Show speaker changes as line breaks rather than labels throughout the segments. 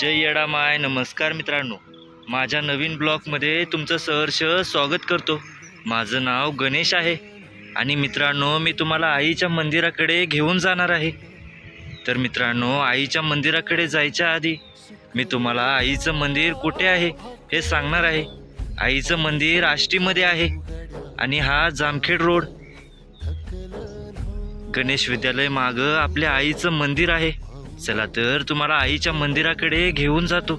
जय येडामाय नमस्कार मित्रांनो. माझ्या नवीन ब्लॉगमध्ये तुमचं सहर्ष स्वागत करतो. माझं नाव गणेश आहे. आणि मित्रांनो मी तुम्हाला आईच्या मंदिराकडे घेऊन जाणार आहे. तर मित्रांनो आईच्या मंदिराकडे जायच्या आधी मी तुम्हाला आईचं मंदिर कुठे आहे हे सांगणार आहे. आईचं मंदिर आष्टीमध्ये आहे. आणि हा जामखेड रोड. गणेश विद्यालय मागं आपल्या आईचं मंदिर आहे. चला तर तुम्हाला आईच्या मंदिराकडे घेऊन जातो.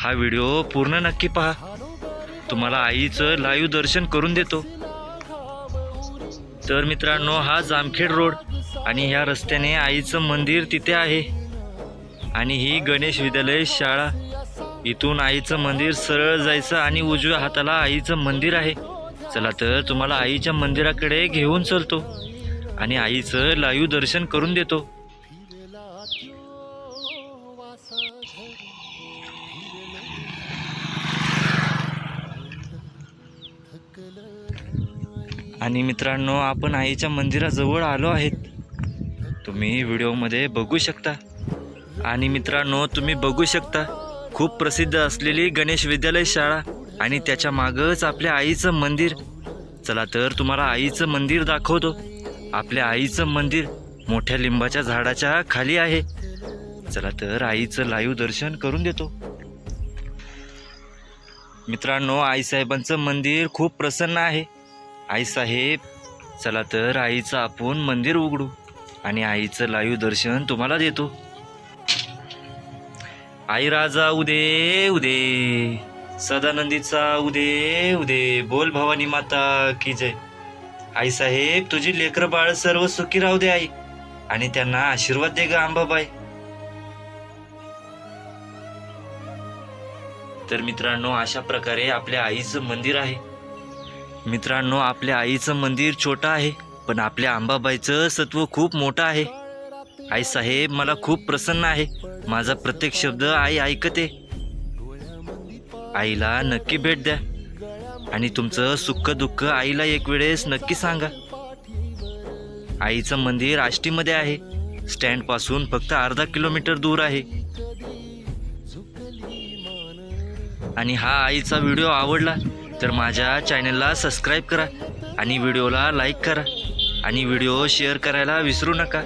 हा व्हिडिओ पूर्ण नक्की पहा. तुम्हाला आईचं लाईव्ह दर्शन करून देतो. तर मित्रांनो हा जामखेड रोड आणि ह्या रस्त्याने आईचं मंदिर तिथे आहे. आणि ही गणेश विद्यालय शाळा. इथून आईचं मंदिर सरळ जायचं आणि उजव्या हाताला आईचं मंदिर आहे. चला तर तुम्हाला आईच्या मंदिराकडे घेऊन चलतो आणि आईचं लाईव्ह दर्शन करून देतो. आणि मित्रांनो आपण आईच्या मंदिराजवळ आलो आहेत. तुम्ही व्हिडिओमध्ये बघू शकता. आणि मित्रांनो तुम्ही बघू शकता खूप प्रसिद्ध असलेली गणेश विद्यालय शाळा आणि त्याच्या मागच आपल्या आईचं मंदिर. चला तर तुम्हाला आईचं मंदिर दाखवतो. आपल्या आईचं मंदिर मोठ्या लिंबाच्या झाडाच्या खाली आहे. चला तर आईचं लाईव्ह दर्शन करून देतो. मित्रांनो आईसाहेबांचं मंदिर खूप प्रसन्न आहे. आईसाहेब चला तर आईचं आपण मंदिर उघडू आणि आईचं लाईव्ह दर्शन तुम्हाला देतो. आई राजा उदे उदे. सदानंदीचा उदे उदे. बोल भवानी माता की जय. आई साहेब तुझी लेकर बाळ सर्व सुखी राहू दे आई आणि त्यांना आशीर्वाद दे ग आंबाबाई. तर मित्रांनो अशा प्रकारे आपल्या आईचं मंदिर आहे. मित्रांनो आपल्या आईचं मंदिर छोटं आहे पण आपल्या आंबाबाईचं सत्व खूप मोठं आहे. आई साहेब मला खूप प्रसन्न आहे. माझा प्रत्येक शब्द आई ऐकते. आईला नक्की भेट द्या. आणि तुमचं सुख दुःख आईला एक वेळेस नक्की सांगा. आईचं मंदिर आष्टीमध्ये आहे. स्टँडपासून फक्त अर्धा किलोमीटर दूर आहे. आणि हा आईचा व्हिडिओ आवडला तर माझ्या चॅनलला सबस्क्राईब करा आणि व्हिडिओला लाईक करा आणि व्हिडिओ शेअर करायला विसरू नका.